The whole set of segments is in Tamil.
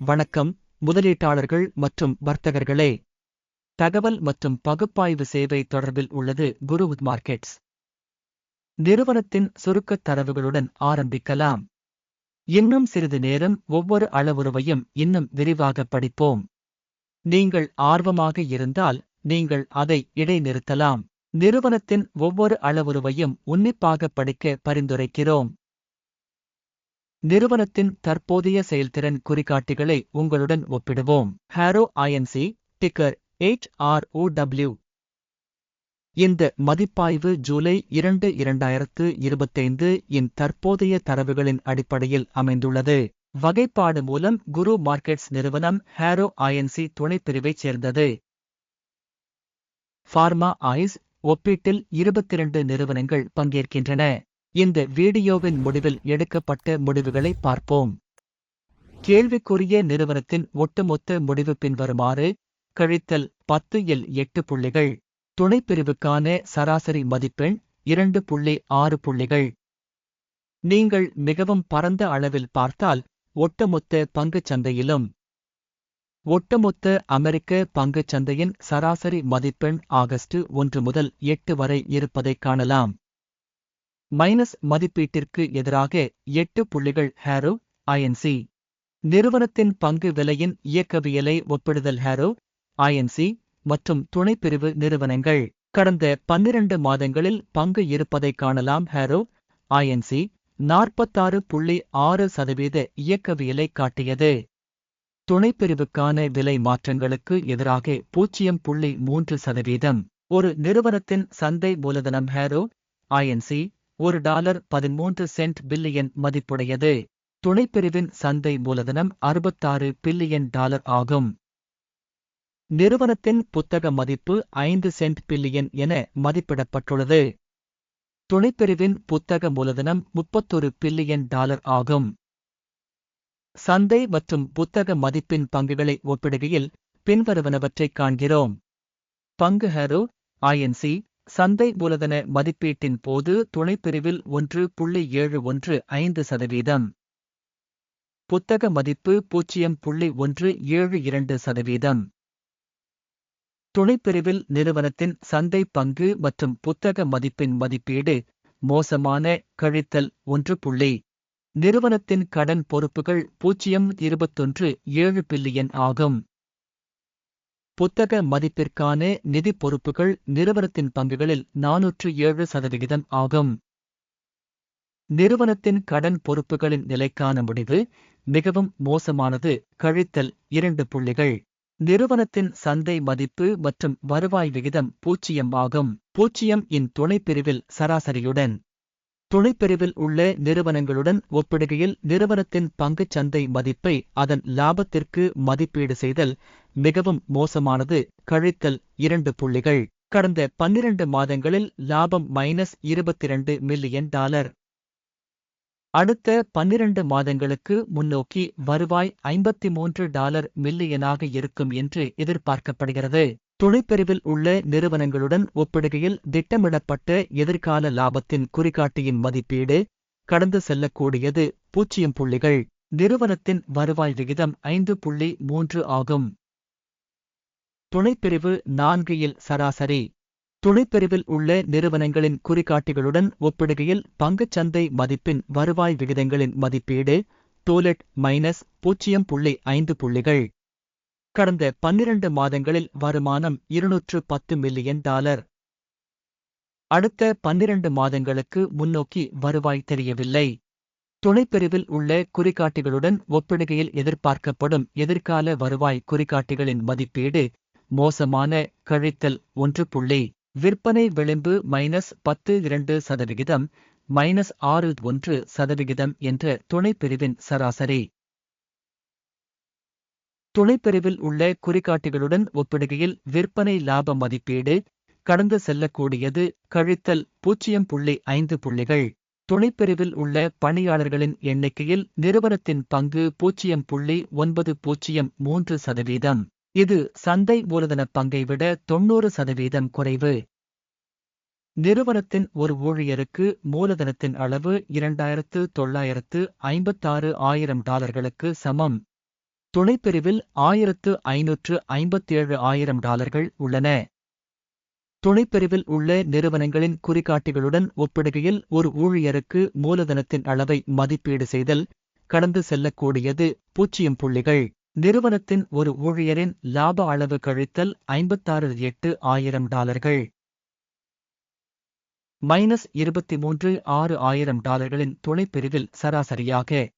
வணக்கம் முதலீட்டாளர்கள் மற்றும் வர்த்தகர்களே. தகவல் மற்றும் பகுப்பாய்வு சேவை தொடர்பில் உள்ளது குருவுத் மார்க்கெட்ஸ். நிறுவனத்தின் சுருக்கத் தரவுகளுடன் ஆரம்பிக்கலாம். இன்னும் சிறிது நேரம் ஒவ்வொரு அளவுருவையும் இன்னும் விரிவாக படிப்போம். நீங்கள் ஆர்வமாக இருந்தால் நீங்கள் அதை இடைநிறுத்தலாம். நிறுவனத்தின் ஒவ்வொரு அளவுருவையும் உன்னிப்பாக படிக்க பரிந்துரைக்கிறோம். நிறுவனத்தின் தற்போதைய செயல்திறன் குறிகாட்டிகளை உங்களுடன் ஒப்பிடுவோம். ஹாரோ ஐஎன்சி டிக்கர் HROW இந்த மதிப்பாய்வு ஜூலை இரண்டு இரண்டாயிரத்து இருபத்தைந்து இன் தற்போதைய தரவுகளின் அடிப்படையில் அமைந்துள்ளது. வகைப்பாடு மூலம் குரு மார்க்கெட்ஸ் நிறுவனம் ஹேரோ ஐஎன்சி துணைப்பிரிவைச் சேர்ந்தது. ஃபார்மா ஐஸ் ஒப்பீட்டில் இருபத்திரண்டு நிறுவனங்கள் பங்கேற்கின்றன. இந்த வீடியோவின் முடிவில் எடுக்கப்பட்ட முடிவுகளை பார்ப்போம். கேள்விக்குரிய நிறுவனத்தின் ஒட்டுமொத்த முடிவு பின்வருமாறு கழித்தல் பத்து இல் எட்டு புள்ளிகள் துணைப்பிரிவுக்கான சராசரி மதிப்பெண் இரண்டு புள்ளி ஆறு புள்ளிகள். நீங்கள் மிகவும் பரந்த அளவில் பார்த்தால் ஒட்டுமொத்த பங்குச் சந்தையிலும் ஒட்டுமொத்த அமெரிக்க பங்குச் சந்தையின் சராசரி மதிப்பெண் ஆகஸ்ட் ஒன்று முதல் எட்டு வரை இருப்பதைக் காணலாம். மைனஸ் மதிப்பீட்டிற்கு எதிராக எட்டு புள்ளிகள் ஹேரோ ஐஎன்சி நிறுவனத்தின் பங்கு விலையின் இயக்கவியலை ஒப்பிடுதல் ஹேரோ ஐஎன்சி மற்றும் துணைப்பிரிவு நிறுவனங்கள். கடந்த பன்னிரண்டு மாதங்களில் பங்கு இருப்பதைக் காணலாம் ஹேரோ ஐஎன்சி நாற்பத்தாறு புள்ளி ஆறு சதவீத இயக்கவியலை காட்டியது. துணைப்பிரிவுக்கான விலை மாற்றங்களுக்கு எதிராக பூஜ்ஜியம் புள்ளி மூன்று சதவீதம். ஒரு நிறுவனத்தின் சந்தை மூலதனம் ஹேரோ ஐஎன்சி ஒரு டாலர் பதிமூன்று சென்ட் பில்லியன் மதிப்புடையது. துணைப்பிரிவின் சந்தை மூலதனம் அறுபத்தாறு பில்லியன் டாலர் ஆகும். நிறுவனத்தின் புத்தக மதிப்பு ஐந்து சென்ட் பில்லியன் என மதிப்பிடப்பட்டுள்ளது. துணைப்பிரிவின் புத்தக மூலதனம் முப்பத்தொரு பில்லியன் டாலர் ஆகும். சந்தை மற்றும் புத்தக மதிப்பின் பங்குகளை ஒப்பிடுகையில் பின்வருவனவற்றைக் காண்கிறோம். பங்கு ஹேரோ ஐஎன்சி சந்தை மூலதன மதிப்பீட்டின் போது துணைப்பிரிவில் ஒன்று புள்ளி ஏழு ஒன்று ஐந்து சதவீதம். புத்தக மதிப்பு பூஜ்ஜியம் புள்ளி ஒன்று ஏழு இரண்டு சதவீதம். துணைப்பிரிவில் நிறுவனத்தின் சந்தை பங்கு மற்றும் புத்தக மதிப்பின் மதிப்பீடு மோசமான கழித்தல் ஒன்று புள்ளி. நிறுவனத்தின் கடன் பொறுப்புகள் பூஜ்ஜியம் இருபத்தொன்று ஏழு பில்லியன் ஆகும். புத்தக மதிப்பிற்கான நிதி பொறுப்புகள் நிறுவனத்தின் பங்குகளில் நானூற்று ஏழு சதவிகிதம் ஆகும். நிறுவனத்தின் கடன் பொறுப்புகளின் நிலைக்கான முடிவு மிகவும் மோசமானது. கழித்தல் இரண்டு புள்ளிகள். நிறுவனத்தின் சந்தை மதிப்பு மற்றும் வருவாய் விகிதம் பூஜ்ஜியம் ஆகும். பூஜ்ஜியம் இன் துணைப்பிரிவில் சராசரியுடன் துணைப்பிரிவில் உள்ள நிறுவனங்களுடன் ஒப்பிடுகையில் நிறுவனத்தின் பங்குச் சந்தை மதிப்பை அதன் லாபத்திற்கு மதிப்பீடு செய்தல் மிகவும் மோசமானது. கழித்தல் இரண்டு புள்ளிகள். கடந்த பன்னிரண்டு மாதங்களில் லாபம் மைனஸ் இருபத்திரண்டு மில்லியன் டாலர். அடுத்த பன்னிரண்டு மாதங்களுக்கு முன்னோக்கி வருவாய் ஐம்பத்தி மூன்று டாலர் மில்லியனாக இருக்கும் என்று எதிர்பார்க்கப்படுகிறது. துணைப்பிரிவில் உள்ள நிறுவனங்களுடன் ஒப்பிடுகையில் திட்டமிடப்பட்ட எதிர்கால லாபத்தின் குறிகாட்டியின் மதிப்பீடு கடந்து செல்லக்கூடியது பூஜ்ஜியம் புள்ளிகள். நிறுவனத்தின் வருவாய் விகிதம் ஐந்து புள்ளி மூன்று ஆகும். துணைப்பிரிவு நான்கு இல் சராசரி. துணைப்பிரிவில் உள்ள நிறுவனங்களின் குறிகாட்டிகளுடன் ஒப்பிடுகையில் பங்குச்சந்தை மதிப்பின் வருவாய் விகிதங்களின் மதிப்பீடு டூலெட் மைனஸ் பூஜ்ஜியம் புள்ளி ஐந்து புள்ளிகள். கடந்த பன்னிரண்டு மாதங்களில் வருமானம் இருநூற்று பத்து மில்லியன் டாலர். அடுத்த பன்னிரண்டு மாதங்களுக்கு முன்னோக்கி வருவாய் தெரியவில்லை. துணைப்பிரிவில் உள்ள குறிகாட்டிகளுடன் ஒப்பிடுகையில் எதிர்பார்க்கப்படும் எதிர்கால வருவாய் குறிகாட்டிகளின் மதிப்பீடு மோசமான கழித்தல் ஒன்று புள்ளி. விற்பனை விளிம்பு மைனஸ் பத்து இரண்டு சதவிகிதம் மைனஸ் ஆறு ஒன்று சதவிகிதம் என்ற துணைப்பிரிவின் சராசரி. துணைப்பிரிவில் உள்ள குறிகாட்டிகளுடன் ஒப்பிடுகையில் விற்பனை லாப மதிப்பீடு கடந்து செல்லக்கூடியது கழித்தல் பூஜ்ஜியம் புள்ளி ஐந்து புள்ளிகள். துணைப்பிரிவில் உள்ள பணியாளர்களின் எண்ணிக்கையில் நிறுவனத்தின் பங்கு பூஜ்ஜியம் புள்ளி ஒன்பது பூஜ்ஜியம் மூன்று சதவீதம். இது சந்தை மூலதன பங்கை விட தொன்னூறு சதவீதம் குறைவு. நிறுவனத்தின் ஒரு ஊழியருக்கு மூலதனத்தின் அளவு இரண்டாயிரத்து தொள்ளாயிரத்து ஐம்பத்தாறு ஆயிரம் டாலர்களுக்கு சமம். துணைப்பிரிவில் ஆயிரத்து ஐநூற்று ஐம்பத்தேழு ஆயிரம் டாலர்கள் உள்ளன. துணைப்பிரிவில் உள்ள நிறுவனங்களின் குறிகாட்டிகளுடன் ஒப்பிடுகையில் ஒரு ஊழியருக்கு மூலதனத்தின் அளவை மதிப்பீடு செய்தல் கடந்து செல்லக்கூடியது பூஜ்ஜியம் புள்ளிகள். நிறுவனத்தின் ஒரு ஊழியரின் லாப அளவு கழித்தல் ஐம்பத்தாறு எட்டு ஆயிரம் டாலர்கள். மைனஸ் இருபத்தி மூன்று ஆறு ஆயிரம் டாலர்களின் துணைப்பிரிவில் சராசரியாக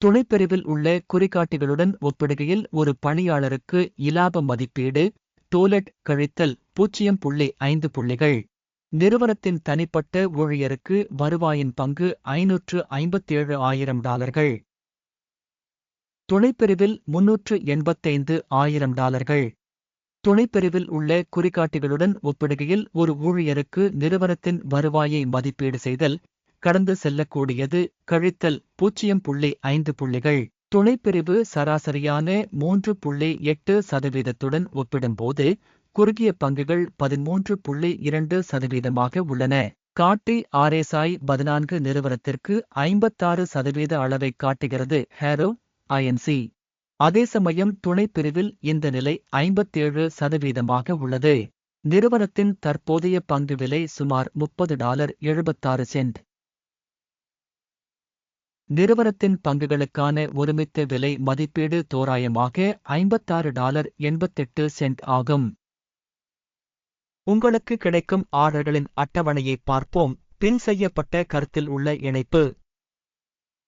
துணைப்பிரிவில் உள்ள குறிகாட்டிகளுடன் ஒப்பிடுகையில் ஒரு பணியாளருக்கு இலாப மதிப்பீடு டோலட் கழித்தல் பூஜ்ஜியம் புள்ளி ஐந்து புள்ளிகள். நிறுவனத்தின் தனிப்பட்ட ஊழியருக்கு வருவாயின் பங்கு ஐநூற்று ஐம்பத்தேழு ஆயிரம் டாலர்கள். துணைப்பிரிவில் முன்னூற்று எண்பத்தைந்து ஆயிரம் டாலர்கள். துணைப்பிரிவில் உள்ள குறிகாட்டிகளுடன் ஒப்பிடுகையில் ஒரு ஊழியருக்கு நிறுவனத்தின் வருவாயை மதிப்பீடு செய்தல் கடந்து செல்லக்கூடியது. கழித்தல் பூஜ்ஜியம் புள்ளி ஐந்து புள்ளிகள். துணைப்பிரிவு சராசரியான மூன்று புள்ளி எட்டு சதவீதத்துடன் ஒப்பிடும்போது குறுகிய பங்குகள் பதிமூன்று புள்ளி இரண்டு சதவீதமாக உள்ளன. காட்டி ஆர்எஸ்ஐ பதினான்கு நிறுவனத்திற்கு ஐம்பத்தாறு சதவீத அளவை காட்டுகிறது ஹேரோ ஐஎன்சி அதே சமயம் துணைப்பிரிவில் இந்த நிலை ஐம்பத்தேழு சதவீதமாக உள்ளது. நிறுவனத்தின் தற்போதைய பங்கு விலை சுமார் முப்பது டாலர் எழுபத்தாறு சென்ட். நிறுவனத்தின் பங்குகளுக்கான ஒருமித்த விலை மதிப்பீடு தோராயமாக ஐம்பத்தாறு டாலர் எண்பத்தெட்டு சென்ட் ஆகும். உங்களுக்கு கிடைக்கும் ஆர்டர்களின் அட்டவணையை பார்ப்போம். பின் செய்யப்பட்ட கருத்தில் உள்ள இணைப்பு.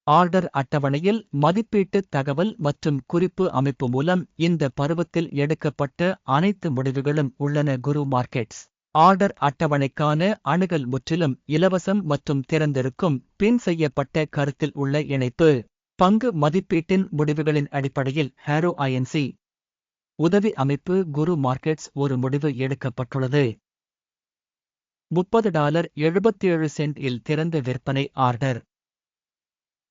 ஆர்டர் அட்டவணையில் மதிப்பீட்டு தகவல் மற்றும் குறிப்பு அமைப்பு மூலம் இந்த பருவத்தில் எடுக்கப்பட்ட அனைத்து முடிவுகளும் உள்ளன. குரு மார்க்கெட்ஸ். ஆர்டர் அட்டவணைக்கான அணுகல் முற்றிலும் இலவசம் மற்றும் திறந்திருக்கும் பின் செய்யப்பட்ட கருத்தில் உள்ள இணைப்பு. பங்கு மதிப்பீட்டின் முடிவுகளின் அடிப்படையில் ஹேரோ ஐஎன்சி உதவி அமைப்பு குரு மார்க்கெட்ஸ் ஒரு முடிவு எடுக்கப்பட்டுள்ளது. முப்பது டாலர் எழுபத்தேழு சென்ட் இல் திறந்த விற்பனை ஆர்டர்.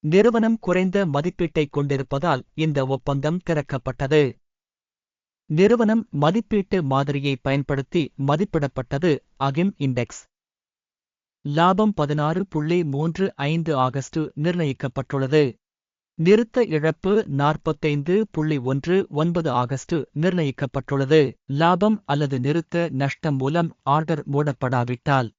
நிறுவனம் குறைந்த மதிப்பீட்டைக் கொண்டிருப்பதால் இந்த ஒப்பந்தம் திறக்கப்பட்டது. நிறுவனம் மதிப்பீட்டு மாதிரியை பயன்படுத்தி மதிப்பிடப்பட்டது அகிம் இண்டெக்ஸ். லாபம் பதினாறு புள்ளி மூன்று ஐந்து ஆகஸ்ட் நிர்ணயிக்கப்பட்டுள்ளது. நிறுத்த இழப்பு நாற்பத்தைந்து புள்ளி ஒன்று ஒன்பது ஆகஸ்ட் நிர்ணயிக்கப்பட்டுள்ளது. லாபம் அல்லது நிறுத்த நஷ்டம் மூலம் ஆர்டர் மூடப்படாவிட்டால்.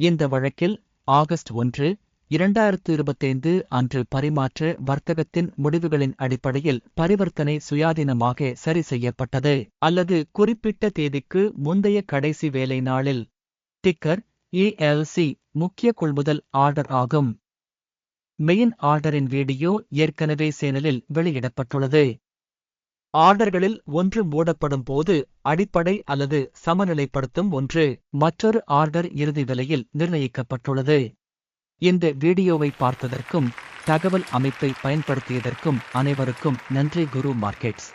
இந்த வழக்கில் ஆகஸ்ட் ஒன்று இரண்டாயிரத்து இருபத்தைந்து அன்று பரிமாற்ற வர்த்தகத்தின் முடிவுகளின் அடிப்படையில் பரிவர்த்தனை சுயாதீனமாக சரி செய்யப்பட்டது அல்லது குறிப்பிட்ட தேதிக்கு முந்தைய கடைசி வேலை நாளில். டிக்கர் ஏஎல்சி முக்கிய கொள்முதல் ஆர்டர் ஆகும். மெயின் ஆர்டரின் வீடியோ ஏற்கனவே சேனலில் வெளியிடப்பட்டுள்ளது. ஆர்டர்களில் ஒன்று மூடப்படும் போது அடிப்படை அல்லது சமநிலைப்படுத்தும் ஒன்று மற்றொரு ஆர்டர் இறுதி விலையில் நிர்ணயிக்கப்பட்டுள்ளது. இந்த வீடியோவை பார்த்ததற்கும் தகவல் அமைப்பை பயன்படுத்தியதற்கும் அனைவருக்கும் நன்றி குரு மார்க்கெட்ஸ்.